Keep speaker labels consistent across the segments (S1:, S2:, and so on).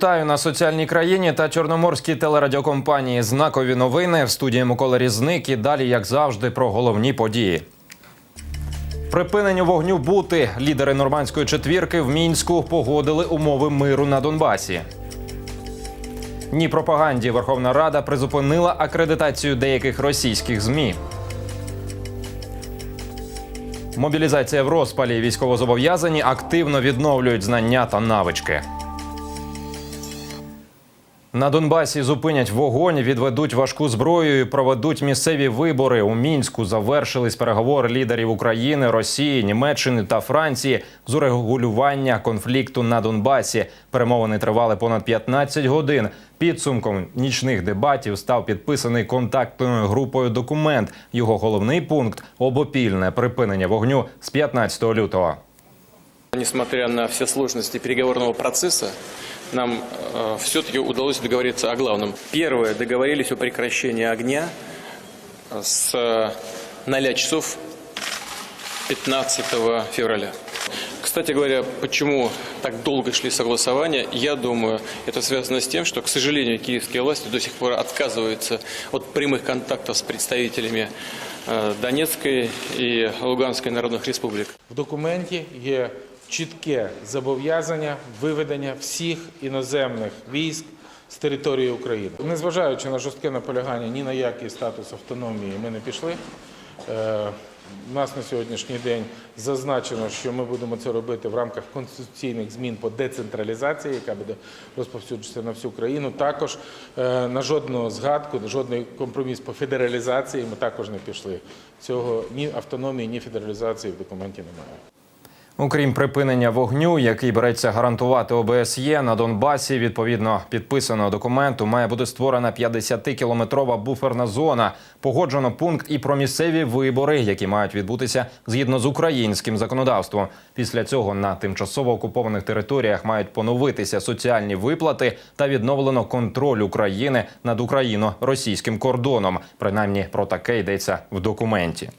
S1: Вітаю на соціальній країні та чорноморській телерадіокомпанії. Знакові новини в студії Микола Різник. І далі, як завжди, про головні події. Припиненню вогню бути лідери нормандської четвірки в мінську погодили умови миру на Донбасі. Ні пропаганді Верховна Рада призупинила акредитацію деяких російських змі. Мобілізація в розпалі військовозобов'язані активно відновлюють знання та навички. На Донбасі зупинять вогонь, відведуть важку зброю і проведуть місцеві вибори. У мінську завершились переговори лідерів України, Росії, Німеччини та Франції з урегулювання конфлікту на Донбасі. Перемовини тривали понад 15 годин. Підсумком нічних дебатів став підписаний контактною групою документ. Його головний пункт обопільне припинення вогню з 15 лютого.
S2: Несмотря на все сложности переговорного процесса, нам э, все-таки удалось договориться о главном. Первое, договорились о прекращении огня с э, 0 часов 15 февраля. Кстати говоря, почему так долго шли согласования, я думаю, это связано с тем, что, к сожалению, киевские власти до сих пор отказываются от прямых контактов с представителями э, Донецкой и Луганской народных республик.
S3: В документі є чітке зобов'язання виведення всіх іноземних військ з території України. Незважаючи на жорстке наполягання ні на який статус автономії, ми не пішли. Е, У нас на сьогоднішній день зазначено, що ми будемо це робити в рамках конституційних змін по децентралізації, яка буде розповсюджуватися на всю країну. Також е, на жодну згадку, на жодний компроміс по федералізації ми також не пішли. Цього ні автономії, ні федералізації в документі немає.
S1: Окрім припинення вогню, який береться гарантувати ОБСЄ на Донбасі, відповідно підписаного документу, має бути створена 50-кілометрова буферна зона. Погоджено пункт і про місцеві вибори, які мають відбутися згідно з українським законодавством. Після цього на тимчасово окупованих територіях мають поновитися соціальні виплати та відновлено контроль України над україно-російським кордоном. Принаймні про таке йдеться в документі.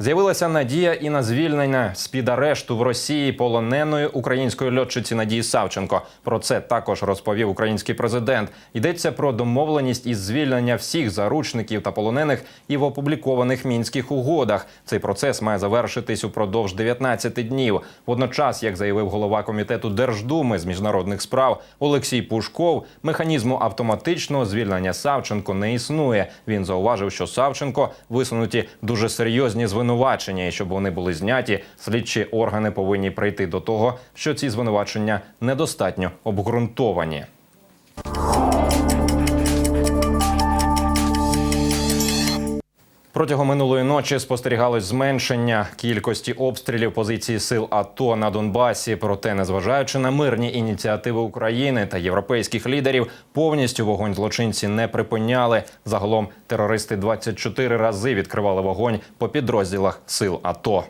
S1: З'явилася надія і на звільнення з під арешту в Росії полоненої української льотчиці Надії Савченко. Про це також розповів український президент. Йдеться про домовленість із звільнення всіх заручників та полонених і в опублікованих мінських угодах. Цей процес має завершитись упродовж 19 днів. Водночас, як заявив голова комітету Держдуми з міжнародних справ Олексій Пушков, механізму автоматичного звільнення Савченко не існує. Він зауважив, що Савченко висунуті дуже серйозні звинувачення, і щоб вони були зняті, слідчі органи повинні прийти до того, що ці звинувачення недостатньо обґрунтовані. Протягом минулої ночі спостерігалось зменшення кількості обстрілів позиції сил АТО на Донбасі. Проте, незважаючи на мирні ініціативи України та європейських лідерів, повністю вогонь злочинці не припиняли. Загалом терористи 24 рази відкривали вогонь по підрозділах сил АТО.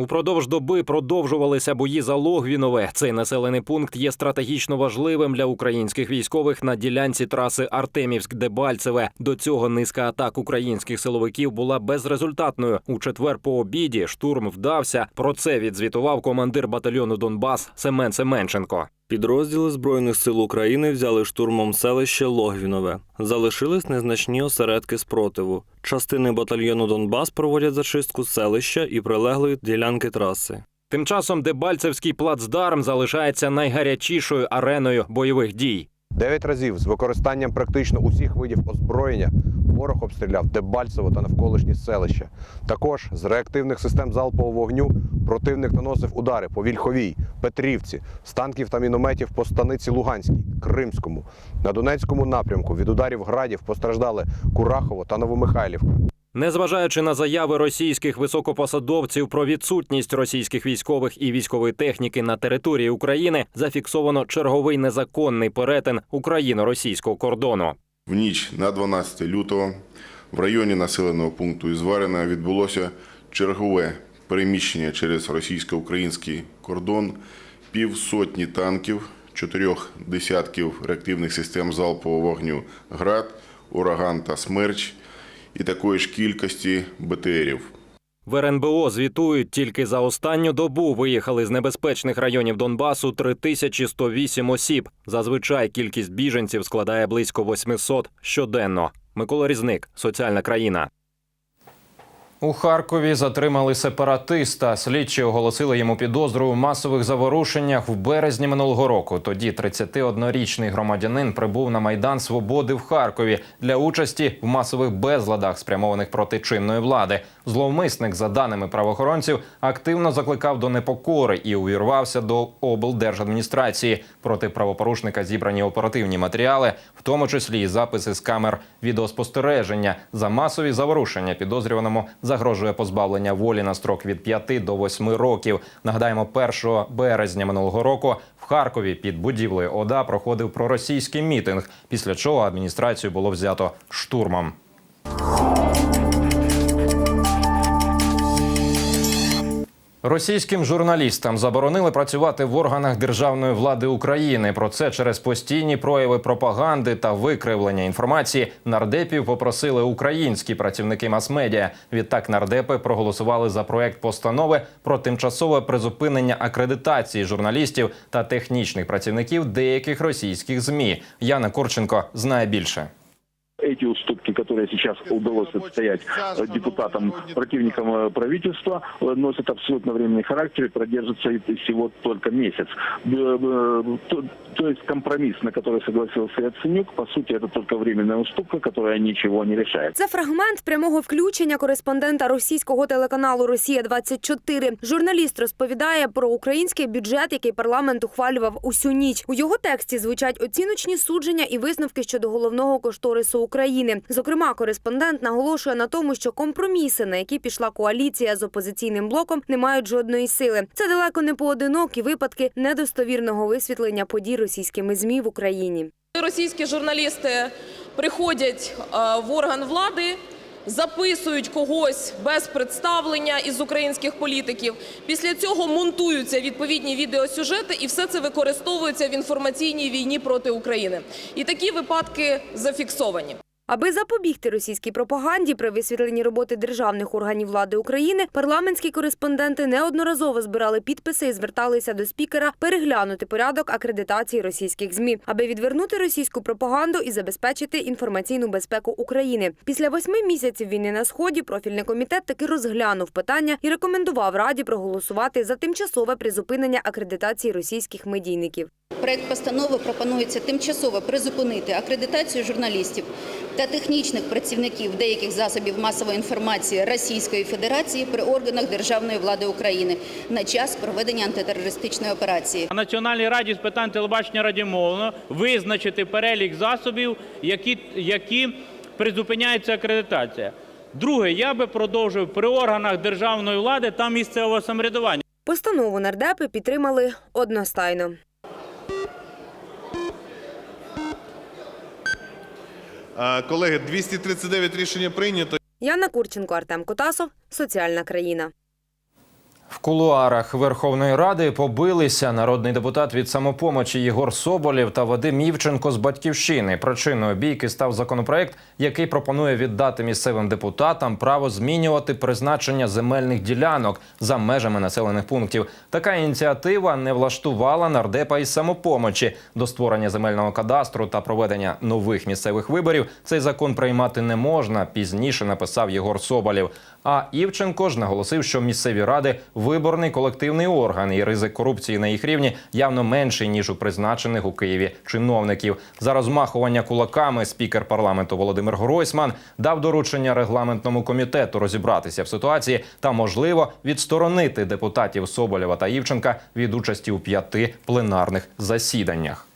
S1: Упродовж доби продовжувалися бої за Логвінове. Цей населений пункт є стратегічно важливим для українських військових на ділянці траси Артемівськ-Дебальцеве. До цього низка атак українських силовиків була безрезультатною. У четвер по обіді штурм вдався. Про це відзвітував командир батальйону Донбас Семен Семенченко.
S4: Підрозділи Збройних сил України взяли штурмом селище Логвінове. Залишились незначні осередки спротиву. Частини батальйону Донбас проводять зачистку селища і прилеглої ділянки траси.
S1: Тим часом Дебальцевський плацдарм залишається найгарячішою ареною бойових дій.
S5: Дев'ять разів з використанням практично усіх видів озброєння ворог обстріляв Дебальцево та навколишні селища. Також з реактивних систем залпового вогню противник наносив удари по Вільховій, Петрівці, з танків та мінометів по станиці Луганській, Кримському. На Донецькому напрямку від ударів градів постраждали Курахово та Новомихайлівка.
S1: Незважаючи на заяви російських високопосадовців про відсутність російських військових і військової техніки на території України, зафіксовано черговий незаконний перетин україно-російського кордону.
S6: В ніч на 12 лютого в районі населеного пункту Ізварина відбулося чергове переміщення через російсько-український кордон півсотні танків, чотирьох десятків реактивних систем залпового вогню ГРАД, Ураган та Смерч і такої ж кількості БТРів.
S1: В РНБО звітують, тільки за останню добу виїхали з небезпечних районів Донбасу 3108 осіб. Зазвичай кількість біженців складає близько 800 щоденно. Микола Різник, соціальна країна. У Харкові затримали сепаратиста. Слідчі оголосили йому підозру у масових заворушеннях в березні минулого року. Тоді 31-річний громадянин прибув на майдан свободи в Харкові для участі в масових безладах, спрямованих проти чинної влади. Зловмисник, за даними правоохоронців, активно закликав до непокори і увірвався до облдержадміністрації. Проти правопорушника зібрані оперативні матеріали, в тому числі і записи з камер відеоспостереження. За масові заворушення підозрюваному загрожує позбавлення волі на строк від 5 до 8 років. Нагадаємо, 1 березня минулого року в Харкові під будівлею ОДА проходив проросійський мітинг, після чого адміністрацію було взято штурмом. Російським журналістам заборонили працювати в органах державної влади України. Про це через постійні прояви пропаганди та викривлення інформації нардепів попросили українські працівники мас-медіа. Відтак нардепи проголосували за проект постанови про тимчасове призупинення акредитації журналістів та технічних працівників деяких російських змі. Яна Курченко знає більше
S7: уступки, которые сейчас удалось отстоять э, депутатам, противникам э, правительства, э, носят абсолютно временный характер и продержатся и всего только месяц. Б- б- То, то есть компромисс, на который согласился Яценюк, по сути, это только временная уступка, которая ничего не решает.
S8: Це фрагмент прямого включення кореспондента російського телеканалу Росія 24 Журналіст розповідає про український бюджет, який парламент ухвалював усю ніч. У його тексті звучать оціночні судження і висновки щодо головного кошторису України. Зокрема, кореспондент наголошує на тому, що компроміси, на які пішла коаліція з опозиційним блоком, не мають жодної сили. Це далеко не поодинокі випадки недостовірного висвітлення подій російськими змі в Україні.
S9: Російські журналісти приходять е, в орган влади, записують когось без представлення із українських політиків. Після цього монтуються відповідні відеосюжети, і все це використовується в інформаційній війні проти України. І такі випадки зафіксовані.
S8: Аби запобігти російській пропаганді при висвітленні роботи державних органів влади України, парламентські кореспонденти неодноразово збирали підписи і зверталися до спікера переглянути порядок акредитації російських змі, аби відвернути російську пропаганду і забезпечити інформаційну безпеку України. Після восьми місяців війни на сході профільний комітет таки розглянув питання і рекомендував раді проголосувати за тимчасове призупинення акредитації російських медійників.
S10: Проект постанови пропонується тимчасово призупинити акредитацію журналістів та технічних працівників деяких засобів масової інформації Російської Федерації при органах державної влади України на час проведення антитерористичної операції.
S11: Національній раді з питань телебачення радіомовлення визначити перелік засобів, які, які призупиняється акредитація. Друге, я би продовжив при органах державної влади та місцевого самоврядування.
S8: Постанову нардепи підтримали одностайно.
S12: Колеги, 239 рішення прийнято.
S8: Яна Курченко, Артем Котасов, Соціальна країна.
S1: В кулуарах Верховної Ради побилися народний депутат від самопомочі Єгор Соболєв та Вадим Івченко з батьківщини. Причиною бійки став законопроект, який пропонує віддати місцевим депутатам право змінювати призначення земельних ділянок за межами населених пунктів. Така ініціатива не влаштувала нардепа із самопомочі. До створення земельного кадастру та проведення нових місцевих виборів цей закон приймати не можна. Пізніше написав Єгор Соболєв. А Івченко ж наголосив, що місцеві ради виборний колективний орган, і ризик корупції на їх рівні явно менший ніж у призначених у Києві чиновників. За розмахування кулаками спікер парламенту Володимир Гройсман дав доручення регламентному комітету розібратися в ситуації та, можливо, відсторонити депутатів Соболєва та Івченка від участі у п'яти пленарних засіданнях.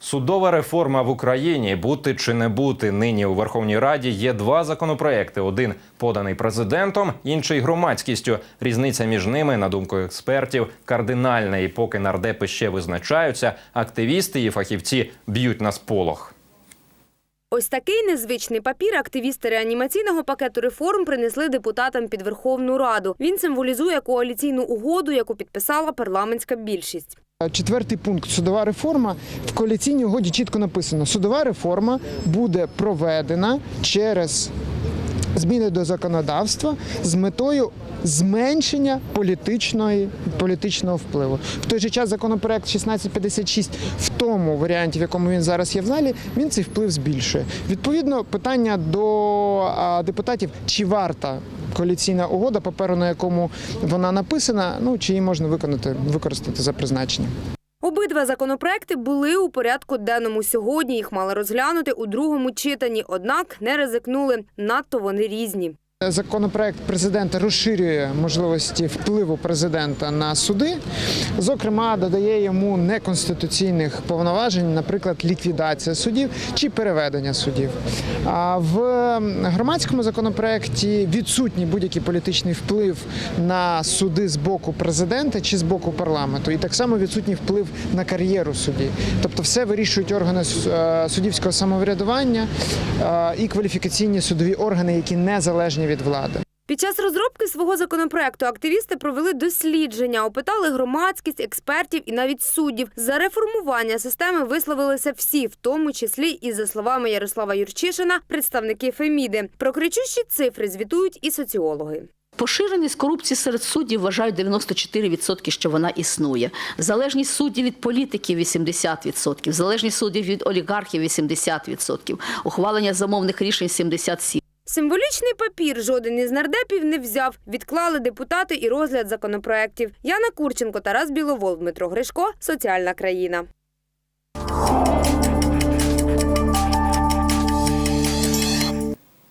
S1: Судова реформа в Україні бути чи не бути нині у Верховній Раді є два законопроекти: один поданий президентом, інший громадськістю. Різниця між ними, на думку експертів, кардинальна. І поки нардепи ще визначаються, активісти і фахівці б'ють на сполох.
S8: Ось такий незвичний папір активісти реанімаційного пакету реформ принесли депутатам під Верховну Раду. Він символізує коаліційну угоду, яку підписала парламентська більшість.
S13: Четвертий пункт судова реформа в коаліційній угоді чітко написано: судова реформа буде проведена через зміни до законодавства з метою зменшення політичної, політичного впливу. В той же час законопроект 1656 в тому варіанті, в якому він зараз є в залі, він цей вплив збільшує. Відповідно, питання до депутатів, чи варта коаліційна угода, паперу на якому вона написана, ну чи її можна виконати, використати за призначенням.
S8: Обидва законопроекти були у порядку денному сьогодні. Їх мали розглянути у другому читанні, однак не ризикнули. Надто вони різні.
S13: Законопроект президента розширює можливості впливу президента на суди. Зокрема, додає йому неконституційних повноважень, наприклад, ліквідація судів чи переведення судів. А в громадському законопроекті відсутній будь-який політичний вплив на суди з боку президента чи з боку парламенту, і так само відсутній вплив на кар'єру судді. Тобто, все вирішують органи е, суддівського самоврядування е, і кваліфікаційні судові органи, які від влади.
S8: Під час розробки свого законопроекту активісти провели дослідження, опитали громадськість, експертів і навіть суддів. За реформування системи висловилися всі, в тому числі і за словами Ярослава Юрчишина, представники Феміди. Про кричущі цифри звітують і соціологи.
S14: Поширеність корупції серед суддів вважають 94%, що вона існує. Залежність суддів від політиків 80%, залежність суддів від олігархів 80%, ухвалення замовних рішень 77%.
S8: Символічний папір жоден із нардепів не взяв. Відклали депутати і розгляд законопроєктів. Яна Курченко, Тарас Біловол, Дмитро Гришко. Соціальна країна.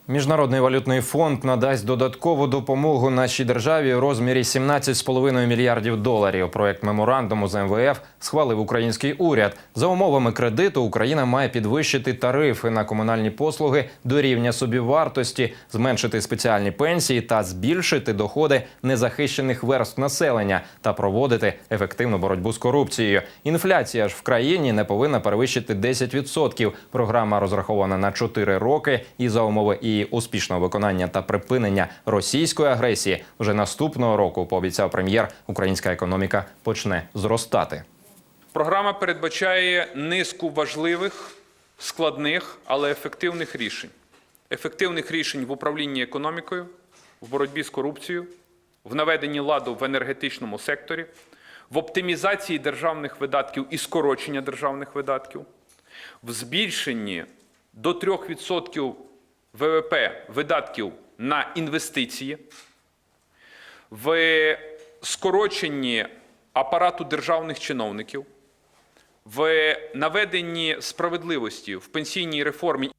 S1: Міжнародний валютний фонд надасть додаткову допомогу нашій державі у розмірі 17,5 мільярдів доларів. Проект меморандуму з МВФ схвалив український уряд. За умовами кредиту Україна має підвищити тарифи на комунальні послуги до рівня собівартості, зменшити спеціальні пенсії та збільшити доходи незахищених верств населення та проводити ефективну боротьбу з корупцією. Інфляція ж в країні не повинна перевищити 10%. Програма розрахована на 4 роки і за умови і успішного виконання та припинення російської агресії вже наступного року, пообіцяв прем'єр, українська економіка почне зростати.
S15: Програма передбачає низку важливих, складних, але ефективних рішень. Ефективних рішень в управлінні економікою, в боротьбі з корупцією, в наведенні ладу в енергетичному секторі, в оптимізації державних видатків і скорочення державних видатків, в збільшенні до 3% ВВП видатків на інвестиції, в скороченні апарату державних чиновників, в наведенні справедливості в пенсійній реформі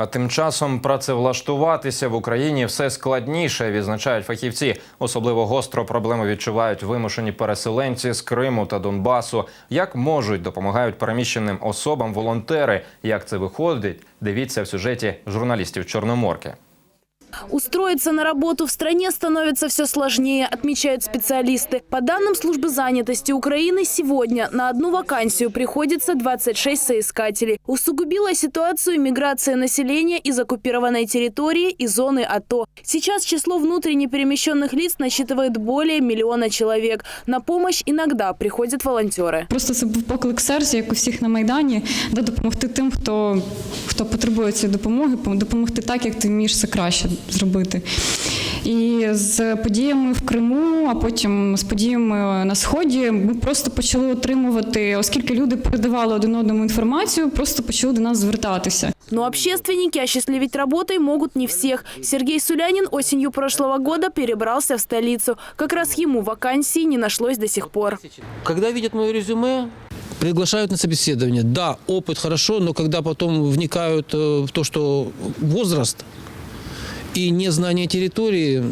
S1: А тим часом працевлаштуватися в Україні все складніше, відзначають фахівці. Особливо гостро проблему відчувають вимушені переселенці з Криму та Донбасу. Як можуть допомагають переміщеним особам волонтери? Як це виходить? Дивіться в сюжеті журналістів Чорноморки.
S16: Устроиться на работу в стране становится все сложнее, отмечают специалисты. По данным службы занятости Украины, сегодня на одну вакансию приходится 26 соискателей. Усугубила ситуацию миграция населения из оккупированной территории и зоны АТО. Сейчас число внутренне перемещенных лиц насчитывает более миллиона человек. На помощь иногда приходят волонтеры.
S17: Просто це був поклик серця, як у всіх на майдані, де допомогти тим, хто, хто потребує цієї допомоги, допомогти так, як ти вмієш це краще зробити. І з подіями в Криму, а потім з подіями на сході, ми просто почали отримувати, оскільки люди передавали один одному інформацію, просто почали до нас звертатися.
S16: Но общественники осчастливить работой могут не всех. Сергей Сулянин осенью прошлого года перебрался в столицу. Как раз ему вакансии не нашлось до сих пор.
S18: Когда видят мое резюме, приглашают на собеседование. Да, опыт хорошо, но когда потом вникают э, в то, что возраст и незнание территории,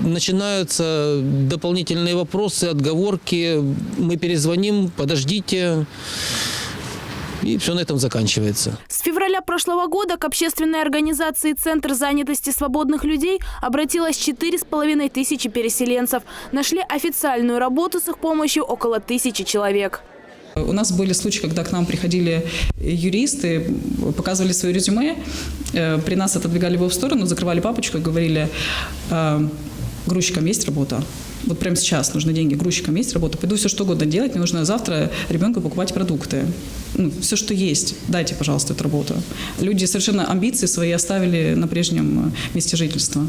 S18: начинаются дополнительные вопросы, отговорки. Мы перезвоним, подождите. И все на этом заканчивается.
S16: С февраля прошлого года к общественной организации «Центр занятости свободных людей» обратилось 4,5 тысячи переселенцев. Нашли официальную работу с их помощью около тысячи человек.
S17: У нас были случаи, когда к нам приходили юристы, показывали свое резюме, э, при нас отодвигали его в сторону, закрывали папочку и говорили, э, грузчикам есть работа. Вот прямо сейчас нужны деньги, грузчикам есть работа. Пойду все что угодно делать, мне нужно завтра ребенку покупать продукты. Ну, все, что есть, дайте, пожалуйста, эту работу. Люди совершенно амбиции свои оставили на прежнем месте жительства.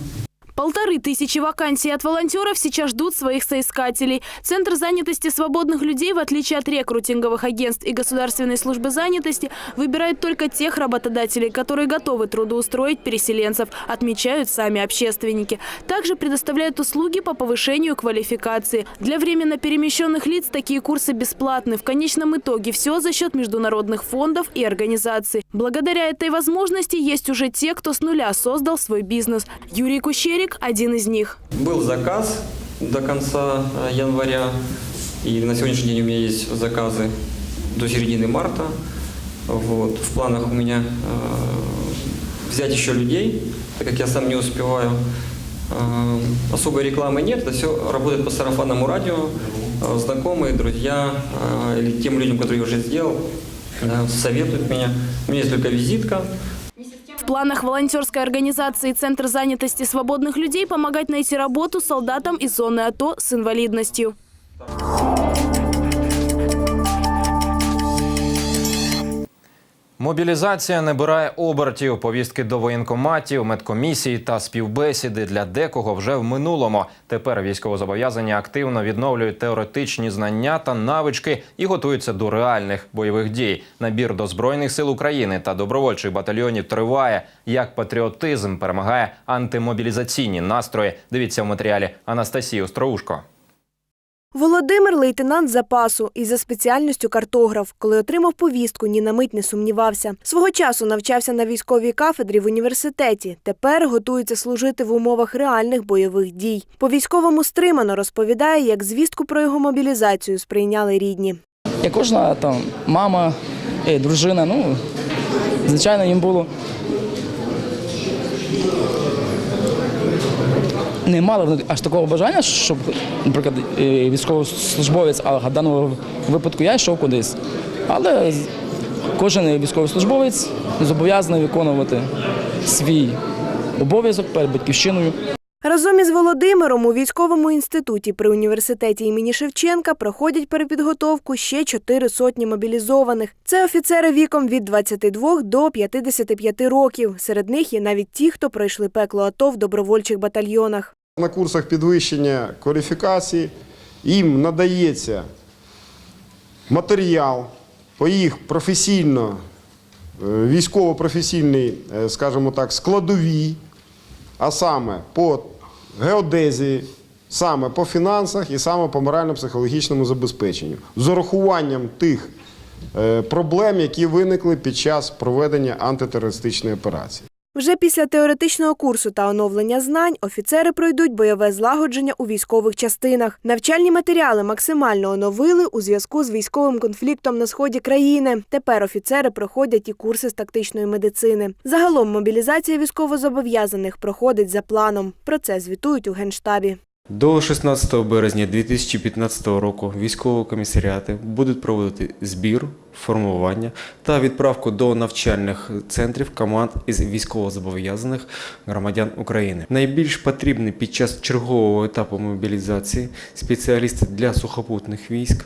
S16: Полторы тысячи вакансий от волонтеров сейчас ждут своих соискателей. Центр занятости свободных людей, в отличие от рекрутинговых агентств и Государственной службы занятости, выбирает только тех работодателей, которые готовы трудоустроить переселенцев, отмечают сами общественники. Также предоставляют услуги по повышению квалификации. Для временно перемещенных лиц такие курсы бесплатны. В конечном итоге все за счет международных фондов и организаций. Благодаря этой возможности есть уже те, кто с нуля создал свой бизнес. Юрий Кущерик – один из них.
S19: Был заказ до конца э, января, и на сегодняшний день у меня есть заказы до середины марта. Вот. В планах у меня э, взять еще людей, так как я сам не успеваю. Э, особой рекламы нет, это все работает по сарафанному радио. Э, знакомые, друзья э, или тем людям, которые я уже сделал, э, советуют меня. У меня есть только визитка,
S16: планах волонтерской организации «Центр занятости свободных людей» помогать найти работу солдатам из зоны АТО с инвалидностью.
S1: Мобілізація набирає обертів. Повістки до воєнкоматів, медкомісій та співбесіди для декого вже в минулому. Тепер військовозобов'язані активно відновлюють теоретичні знання та навички і готуються до реальних бойових дій. Набір до збройних сил України та добровольчих батальйонів триває. Як патріотизм перемагає антимобілізаційні настрої. Дивіться в матеріалі Анастасії Остроушко.
S20: Володимир лейтенант запасу і за спеціальністю картограф. Коли отримав повістку, ні на мить не сумнівався. Свого часу навчався на військовій кафедрі в університеті. Тепер готується служити в умовах реальних бойових дій. По військовому стримано розповідає, як звістку про його мобілізацію сприйняли рідні.
S21: Як кожна там мама, дружина, ну звичайно, їм було. Не мали аж такого бажання, щоб, наприклад, е, військовослужбовець, а в даному випадку я йшов кудись. Але кожен військовослужбовець зобов'язаний виконувати свій обов'язок перед батьківщиною.
S20: Разом із Володимиром у військовому інституті при університеті імені Шевченка проходять перепідготовку ще чотири сотні мобілізованих. Це офіцери віком від 22 до 55 років. Серед них є навіть ті, хто пройшли пекло АТО в добровольчих батальйонах.
S22: На курсах підвищення кваліфікації їм надається матеріал по їх професійно, е, військово-професійній, е, скажімо так, складовій, а саме по геодезії, саме по фінансах і саме по морально-психологічному забезпеченню, з урахуванням тих е, проблем, які виникли під час проведення антитерористичної операції.
S20: Вже після теоретичного курсу та оновлення знань офіцери пройдуть бойове злагодження у військових частинах. Навчальні матеріали максимально оновили у зв'язку з військовим конфліктом на сході країни. Тепер офіцери проходять і курси з тактичної медицини. Загалом мобілізація військовозобов'язаних проходить за планом. Про це звітують у генштабі.
S23: До 16 березня 2015 року військові комісаріати будуть проводити збір, формування та відправку до навчальних центрів команд із військовозобов'язаних громадян України. Найбільш потрібні під час чергового етапу мобілізації спеціалісти для сухопутних військ.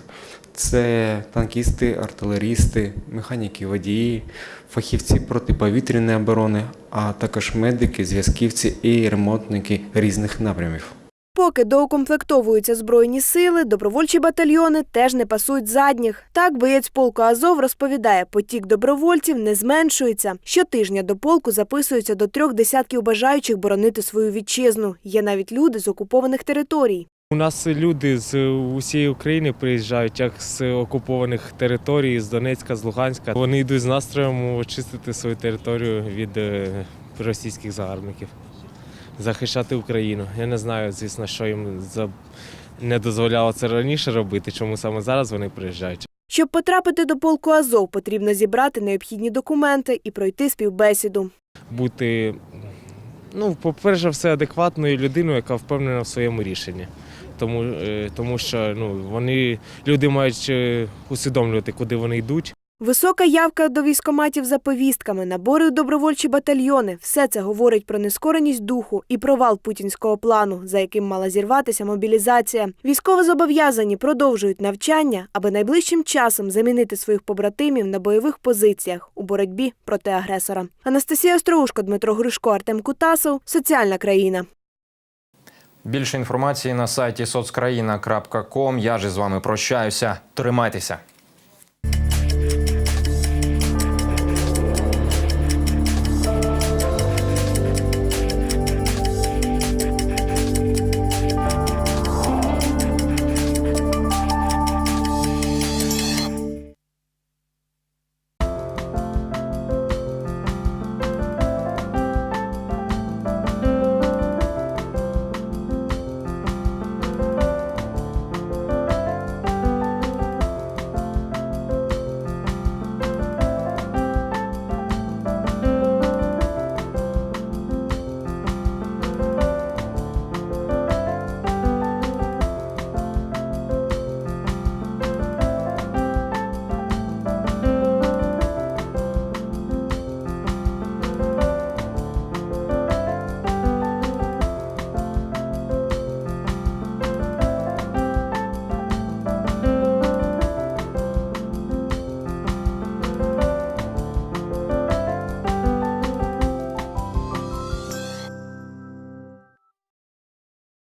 S23: Це танкісти, артилерісти, механіки, водії, фахівці протиповітряної оборони, а також медики, зв'язківці і ремонтники різних напрямів.
S20: Поки доукомплектовуються збройні сили, добровольчі батальйони теж не пасують задніх. Так боєць полку Азов розповідає, потік добровольців не зменшується. Щотижня до полку записуються до трьох десятків бажаючих боронити свою вітчизну. Є навіть люди з окупованих територій.
S24: У нас люди з усієї України приїжджають, як з окупованих територій, з Донецька, з Луганська. Вони йдуть з настроєм очистити свою територію від е, російських загарбників, захищати Україну. Я не знаю, звісно, що їм за- не дозволяло це раніше робити, чому саме зараз вони приїжджають.
S20: Щоб потрапити до полку Азов, потрібно зібрати необхідні документи і пройти співбесіду.
S24: Бути, ну, по-перше, все адекватною людиною, яка впевнена в своєму рішенні. Тому, е, тому що ну, вони, люди мають е, усвідомлювати, куди вони йдуть.
S20: Висока явка до військоматів за повістками, набори у добровольчі батальйони – все це говорить про нескореність духу і провал путінського плану, за яким мала зірватися мобілізація. Військовозобов'язані продовжують навчання, аби найближчим часом замінити своїх побратимів на бойових позиціях у боротьбі проти агресора. Анастасія Остроушко, Дмитро Грушко, Артем Кутасов. Соціальна країна.
S1: Більше інформації на сайті соцкраїна.ком. Я ж із вами прощаюся. Тримайтеся.